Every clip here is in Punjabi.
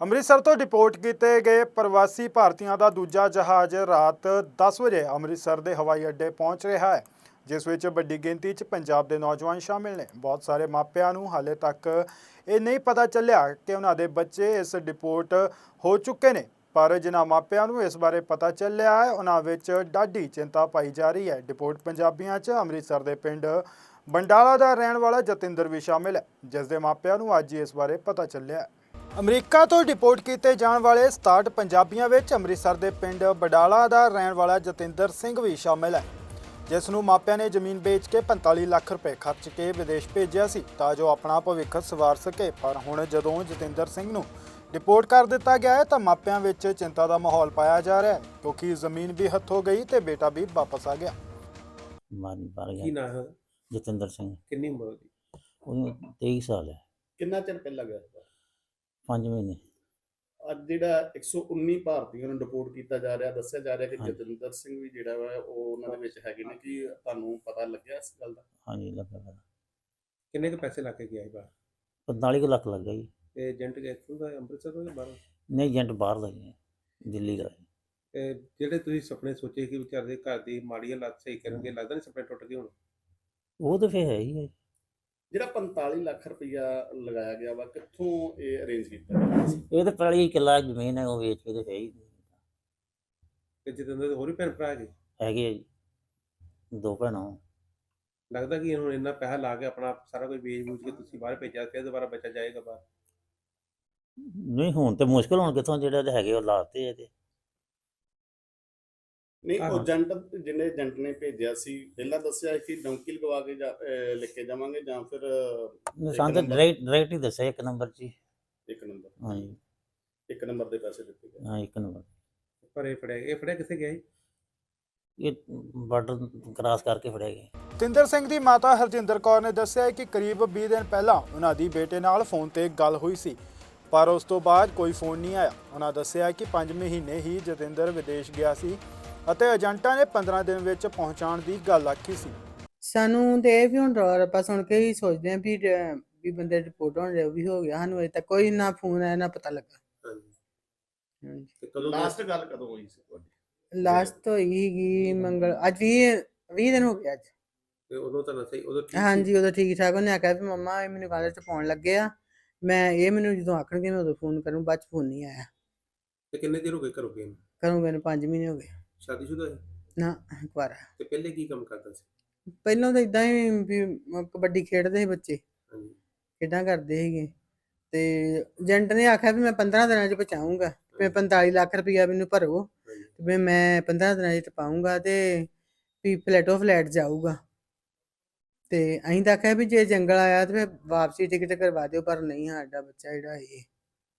ਅੰਮ੍ਰਿਤਸਰ ਤੋਂ ਡਿਪੋਰਟ ਕੀਤੇ ਗਏ ਪ੍ਰਵਾਸੀ ਭਾਰਤੀਆਂ ਦਾ ਦੂਜਾ ਜਹਾਜ਼ ਰਾਤ 10 ਵਜੇ ਅੰਮ੍ਰਿਤਸਰ ਦੇ ਹਵਾਈ ਅੱਡੇ ਪਹੁੰਚ ਰਿਹਾ ਹੈ, ਜਿਸ ਵਿੱਚ ਵੱਡੀ ਗਿਣਤੀ 'ਚ ਪੰਜਾਬ ਦੇ ਨੌਜਵਾਨ ਸ਼ਾਮਿਲ ਨੇ। ਬਹੁਤ ਸਾਰੇ ਮਾਪਿਆਂ ਨੂੰ ਹਾਲੇ ਤੱਕ ਇਹ ਨਹੀਂ ਪਤਾ ਚੱਲਿਆ ਕਿ ਉਹਨਾਂ ਦੇ ਬੱਚੇ ਇਸ ਡਿਪੋਰਟ ਹੋ ਚੁੱਕੇ ਨੇ, ਪਰ ਜਿਨ੍ਹਾਂ ਮਾਪਿਆਂ ਨੂੰ ਇਸ ਬਾਰੇ ਪਤਾ ਚੱਲਿਆ ਹੈ, ਉਹਨਾਂ ਵਿੱਚ ਡਾਢੀ ਚਿੰਤਾ ਪਾਈ ਜਾ ਰਹੀ ਹੈ। ਡਿਪੋਰਟ ਪੰਜਾਬੀਆਂ 'ਚ ਅੰਮ੍ਰਿਤਸਰ ਦੇ ਪਿੰਡ ਬੰਡਾਲਾ ਦਾ ਰਹਿਣ ਵਾਲਾ ਜਤਿੰਦਰ ਵੀ ਸ਼ਾਮਿਲ ਹੈ, ਜਿਸ ਦੇ ਮਾਪਿਆਂ ਨੂੰ ਅੱਜ ਇਸ ਬਾਰੇ ਪਤਾ ਚੱਲਿਆ ਹੈ। ਅਮਰੀਕਾ ਤੋਂ ਡਿਪੋਰਟ ਕੀਤੇ ਜਾਣ ਵਾਲੇ 67 ਪੰਜਾਬੀਆਂ ਵਿੱਚ ਅੰਮ੍ਰਿਤਸਰ ਦੇ ਪਿੰਡ ਬਡਾਲਾ ਦਾ ਰਹਿਣ ਵਾਲਾ ਜਤਿੰਦਰ ਸਿੰਘ ਵੀ ਸ਼ਾਮਿਲ ਹੈ। ਜਿਸ ਨੂੰ ਮਾਪਿਆਂ ਨੇ ਜ਼ਮੀਨ ਵੇਚ ਕੇ 45 ਲੱਖ ਰੁਪਏ ਖਰਚ ਕੇ ਵਿਦੇਸ਼ ਭੇਜਿਆ ਸੀ ਤਾਂ ਜੋ ਆਪਣਾ ਭਵਿੱਖ ਸਵਾਰ ਸਕੇ। ਪਰ ਹੁਣ ਜਦੋਂ ਜਤਿੰਦਰ ਸਿੰਘ ਨੂੰ ਡਿਪੋਰਟ ਕਰ ਦਿੱਤਾ ਗਿਆ ਹੈ ਤਾਂ ਮਾਪਿਆਂ ਵਿੱਚ ਚਿੰਤਾ ਦਾ ਮਾਹੌਲ ਪਾਇਆ ਜਾ ਰਿਹਾ ਹੈ ਕਿਉਂਕਿ ਜ਼ਮੀਨ ਵੀ ਹੱਥੋਂ ਗਈ ਤੇ ਬੇਟਾ ਵੀ ਵਾਪਸ ਆ ਗਿਆ। ਮਾਰੀ ਬਾਰ ਕੀ ਗਿਆ ਨਾਂ ਹੈ? ਜਤਿੰਦਰ ਸਿੰਘ। ਕਿੰਨੀ ਉਮਰ ਉਹਨੂੰ 23 ਸਾਲ ਹੈ। ਕਿੰਨਾ ਚਿਰ ਪਹਿਲਾਂ ਗਿਆ ਸੀ? 5 ਮਹੀਨੇ। ਅੱਜ ਜਿਹੜਾ 119 ਭਾਰਤੀਆਂ ਨੂੰ ਡਿਪੋਰਟ ਕੀਤਾ ਜਾ ਰਿਹਾ ਦੱਸਿਆ ਜਾ ਰਿਹਾ ਕਿ ਹਾਂਜੀ। ਜਤਿੰਦਰ ਸਿੰਘ ਵੀ ਜਿਹੜਾ ਵਾ ਉਹ ਉਹਨਾਂ ਦੇ ਵਿੱਚ ਹੈਗੇ ਨੇ ਕਿ ਤੁਹਾਨੂੰ ਪਤਾ ਲੱਗਿਆ ਇਸ ਗੱਲ ਦਾ? ਹਾਂਜੀ ਲੱਗਾ ਪਤਾ। ਕਿੰਨੇ ਕੁ ਪੈਸੇ ਲਾ ਕੇ ਗਿਆ ਸੀ ਬਾਹਰ? 45 ਕੁ ਲੱਖ ਲੱਗਾ ਜੀ। ਤੇ ਏਜੰਟ ਇੱਥੋਂ ਦਾ ਅੰਮ੍ਰਿਤਸਰ ਤੋਂ ਜਾਂ ਬਾਹਰੋਂ? ਨਹੀਂ ਏਜੰਟ ਬਾਹਰ ਦਾ ਜੀ ਦਿੱਲੀ ਦਾ। ਤੇ ਜਿਹੜੇ ਤੁਸੀਂ ਸੁਪਨੇ ਸੋਚੇ ਕਿ ਵਿਚਾਰੇ ਦੇ ਘਰ ਦੀ ਮਾੜੀ ਹਾਲਤ ਸਹੀ ਕਰਨਗੇ ਲੱਗਦਾ ਨਹੀਂ ਸੁਪਨੇ ਟੁੱਟ ਗਏ ਹੁਣ? ਉਹ ਤਾਂ ਫੇ ਹੈ ਹੀ ਹੈ। ਜਿਹੜਾ 45 ਲੱਖ ਰੁਪਇਆ ਲਗਾਇਆ ਗਿਆ ਵਾ ਕਿੱਥੋਂ ਇਹ ਅਰੇਂਜ ਕੀਤਾ ਗਿਆ? ਸੀ ਇਹ ਤਾਂ ਪਹਿਲੀ ਕਿੱਲਾ ਜ਼ਮੀਨ ਹੈ ਉਹ ਵੇਚ ਕੇ ਤੇ ਹੈ ਹੀ ਤੇ ਜਤਿੰਦਰ ਦੇ ਹੋਰ ਵੀ ਭੈਣ ਭਰਾ ਹੈਗੇ? ਹੈਗੇ ਆ ਜੀ। ਦੋ ਭੈਣਾਂ। ਲੱਗਦਾ ਕਿ ਹੁਣ ਇੰਨਾ ਪੈਸਾ ਲਾ ਕੇ ਆਪਣਾ ਸਾਰਾ ਕੁਝ ਵੇਚ ਵੂਚ ਕੇ ਤੁਸੀਂ ਬਾਹਰ ਭੇਜਿਆ ਫਿਰ ਦੁਬਾਰਾ ਬੱਚਾ ਜਾਏਗਾ ਬਾਹਰ? ਨਹੀਂ ਹੁਣ ਤੇ ਮੁਸ਼ਕਲ ਹੁਣ ਕਿੱਥੋਂ ਜਿਹੜੇ ਤੇ ਹੈਗੇ ਉਹ ਲਾਤੇ ਇਹਦੇ। ਨਹੀਂ। ਉਹ ਏਜੰਟ ਜਿਹਨੇ ਏਜੰਟ ਨੇ ਭੇਜਿਆ ਸੀ ਪਹਿਲਾਂ ਦੱਸਿਆ ਕਿ ਡੌਂਕੀ ਲਗਵਾ ਕੇ ਜਾ- ਅਹ ਲੈ ਕੇ ਜਾਵਾਂਗੇ ਜਾਂ ਫਿਰ ਸਾਨੂੰ ਤਾਂ ਨੰਬਰ। ਡਾਇਰੈਕਟ ਡਾਇਰੈਕਟ ਹੀ ਦੱਸਿਆ ਇੱਕ ਨੰਬਰ 'ਚ ਹੀ। ਇੱਕ ਨੰਬਰ। ਹਾਂਜੀ। ਇੱਕ ਨੰਬਰ ਦੇ ਪੈਸੇ ਦਿੱਤੇ ਗਏ। ਹਾਂ ਇੱਕ ਨੰਬਰ। ਪਰ ਇਹ ਫੜਿਆ ਇਹ ਫੜਿਆ ਕਿੱਥੇ ਗਿਆ ਇਹ ਬਾਰਡਰ ਕ੍ਰਾਸ ਕਰਕੇ ਫੜਿਆ ਗਿਆ। ਤਿੰਦਰ ਸਿੰਘ ਦੀ ਮਾਤਾ ਹਰਜਿੰਦਰ ਕੌਰ ਨੇ ਦੱਸਿਆ ਹੈ ਕਿ ਕਰੀਬ 20 ਦਿਨ ਪਹਿਲਾਂ ਉਹਨਾਂ ਦੀ ਬੇਟੇ ਨਾਲ ਫੋਨ ਤੇ ਗੱਲ ਹੋਈ ਸੀ ਪਰ ਉਸ ਤੋਂ ਬਾਅਦ ਕੋਈ ਫੋਨ ਨਹੀਂ ਆਇਆ। ਉਹਨਾਂ ਦੱਸਿਆ ਕਿ 5 ਮਹੀਨੇ ਹੀ ਜਤਿੰਦਰ ਵਿਦੇਸ਼ ਗਿਆ ਸੀ ਅਤੇ ਏਜੰਟਾਂ ਨੇ 15 ਦਿਨ ਵਿੱਚ ਪਹੁੰਚਾਉਣ ਦੀ ਗੱਲ ਆਖੀ ਸੀ। ਸਾਨੂੰ ਤੇ ਇਹ ਵੀ ਹੁਣ ਰੌਲਾ ਰੱਪਾ ਸੁਣ ਕੇ ਹੀ ਸੋਚਦੇ ਆਂ ਵੀ ਵੀ ਬੰਦੇ ਰਿਪੋਰਟ ਹੋਣ ਰਿਹਾ ਵੀ ਹੋ ਗਿਆ। ਸਾਨੂੰ ਅਜੇ ਤੱਕ ਕੋਈ ਨਾ ਫੋਨ ਆਇਆ ਨਾ ਪਤਾ ਲੱਗਾ। ਹਾਂਜੀ। ਹਾਂਜੀ। ਤੇ ਕਦੋਂ ਲਾਸਟ ਗੱਲ ਕਦੋਂ ਹੋਈ ਸੀ ਤੁਹਾਡੀ? ਲਾਸਟ ਹੋਈ ਸੀਗੀ ਮੰਗਲ ਅੱਜ 20 20 ਦਿਨ ਹੋ ਗਏ ਅੱਜ। ਤੇ ਉਦੋਂ ਤਾਂ ਸਹੀ ਉਦੋਂ ਠੀਕ ਸੀ? ਹਾਂਜੀ ਉਦੋਂ ਠੀਕ ਠਾਕ। ਉਹਨੇ ਆਖਿਆ ਵੀ ਮੰਮਾ ਇਹ ਮੈਨੂੰ ਕਾਲਜ ਚ ਪਾਉਣ ਲੱਗੇ ਆ। ਮੈਂ ਇਹ ਮੈਨੂੰ ਜਦੋਂ ਆਖਣਗੇ ਮੈਂ ਉਦੋਂ ਫੋਨ ਕਰੂੰ ਬਾਅਦ ਚ ਫੋਨ ਨਹੀਂ ਆਇਆ। ਤੇ ਕਿੰਨੇ ਦਿਨ ਹੋ ਗਏ ਘਰੋਂ ਗਏ ਨੂੰ? ਕਰੂੰਗੇ ਨੂੰ 5 ਮਹੀਨੇ ਹੋ ਗਏ। ਸ਼ਾਦੀशुदा ਹੈ ਨਾ ਕੁਆਰਾ ਤੇ ਪਹਿਲੇ ਕੀ ਕੰਮ ਕਰਦਾ ਸੀ? ਪਹਿਲਾਂ ਤਾਂ ਇਦਾਂ ਹੀ ਵੀ ਕਬੱਡੀ ਖੇਡਦੇ ਸੀ ਬੱਚੇ। ਹਾਂਜੀ। ਖੇਡਾਂ ਕਰਦੇ ਸੀਗੇ। ਤੇ ਏਜੰਟ ਨੇ ਆਖਿਆ ਵੀ ਮੈਂ 15 ਦਿਨਾਂ 'ਚ ਪਹੁੰਚਾਊਂਗਾ। ਵੀ 45 ਲੱਖ ਰੁਪਇਆ ਮੈਨੂੰ ਭਰੋ। ਤੇ ਵੀ ਮੈਂ 15 ਦਿਨਾਂ 'ਚ ਪਾਉਂਗਾ ਤੇ ਵੀ ਫਲੈਟੋ ਫਲੈਟ ਜਾਊਗਾ। ਤੇ ਅਸੀਂ ਤਾਂ ਆਖਿਆ ਵੀ ਜੇ ਜੰਗਲ ਆਇਆ ਤੇ ਫਿਰ ਵਾਪਸੀ ਟਿਕਟ ਕਰਵਾ ਦਿਓ ਪਰ ਨਹੀਂ ਸਾਡਾ ਬੱਚਾ ਜਿਹੜਾ ਇਹ।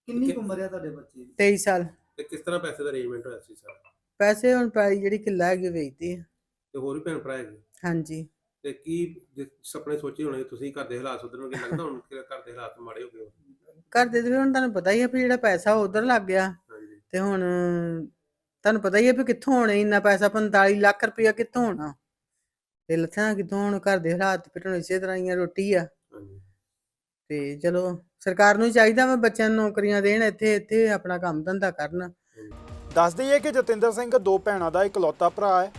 ਕਿੰਨੀ ਉਮਰ ਹੈ ਤੁਹਾਡੇ ਬੱਚੇ ਦੀ? 23 ਸਾਲ। ਤੇ ਕਿਸ ਤਰ੍ਹਾਂ ਪੈਸੇ ਦਾ ਅਰੇਂਜਮੈਂਟ ਹੋਇਆ ਸੀ ਸਾਰਾ? ਪੈਸੇ ਹੁਣ ਪਾਈ ਜਿਹੜੀ ਕਿੱਲਾ ਹੈਗੀ ਉਹ ਵੇਚਦੀ ਆ। ਤੇ ਹੋਰ ਵੀ ਭੈਣ ਭਰਾ ਹੈਗੇ? ਹਾਂਜੀ। ਤੇ ਕੀ ਜੇ ਸੁਪਨੇ ਸੋਚੇ ਹੋਣੇ ਤੁਸੀਂ ਘਰ ਦੇ ਹਾਲਾਤ ਸੁਧਰਨਗੇ ਲੱਗਦਾ ਹੁਣ ਕਿ ਘਰ ਦੇ ਹਾਲਾਤ ਮਾੜੇ ਹੋ ਗਏ? ਘਰ ਦੇ ਤੇ ਵੀ ਹੁਣ ਤੁਹਾਨੂੰ ਪਤਾ ਹੀ ਆ ਵੀ ਜਿਹੜਾ ਪੈਸਾ ਉਧਰ ਲੱਗ ਗਿਆ। ਹਾਂਜੀ। ਤੇ ਹੁਣ ਤੁਹਾਨੂੰ ਪਤਾ ਹੀ ਹੈ ਵੀ ਕਿੱਥੋਂ ਹੋਣਾ ਇੰਨਾ ਪੈਸਾ 45 ਲੱਖ ਰੁਪਇਆ ਕਿੱਥੋਂ ਹੋਣਾ? ਤੇ ਲੱਥਾਂ ਕਿੱਥੋਂ ਹੁਣ ਘਰ ਦੇ ਹਾਲਾਤ ਫਿਰ ਹੁਣ ਇਸੇ ਤਰ੍ਹਾਂ ਹੀ ਆ ਰੋਟੀ ਆ। ਹਾਂਜੀ। ਤੇ ਚਲੋ ਸਰਕਾਰ ਨੂੰ ਚਾਹੀਦਾ ਵਾ ਬੱਚਿਆਂ ਨੂੰ ਨੌਕਰੀਆਂ ਦੇਣ ਇੱਥੇ ਇੱਥੇ ਆਪਣਾ ਕੰਮ ਧੰਦਾ ਕਰਨ। ਦੱਸ ਦਈਏ ਕਿ ਜਤਿੰਦਰ ਸਿੰਘ ਦੋ ਭੈਣਾਂ ਦਾ ਇਕਲੌਤਾ ਭਰਾ ਹੈ।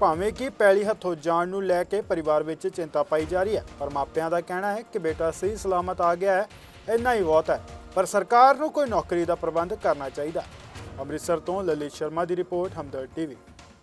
ਭਾਵੇਂ ਕਿ ਪੈਲੀ ਹੱਥੋਂ ਜਾਣ ਨੂੰ ਲੈ ਕੇ ਪਰਿਵਾਰ ਵਿੱਚ ਚਿੰਤਾ ਪਾਈ ਜਾ ਰਹੀ ਹੈ, ਪਰ ਮਾਪਿਆਂ ਦਾ ਕਹਿਣਾ ਹੈ ਕਿ ਬੇਟਾ ਸਹੀ ਸਲਾਮਤ ਆ ਗਿਆ ਹੈ, ਇੰਨਾ ਹੀ ਬਹੁਤ ਹੈ। ਪਰ ਸਰਕਾਰ ਨੂੰ ਕੋਈ ਨੌਕਰੀ ਦਾ ਪ੍ਰਬੰਧ ਕਰਨਾ ਚਾਹੀਦਾ ਅੰਮ੍ਰਿਤਸਰ ਤੋਂ ਲਲਿਤ ਸ਼ਰਮਾ ਦੀ ਰਿਪੋਰਟ ਹਮਦਰ ਟੀਵੀ।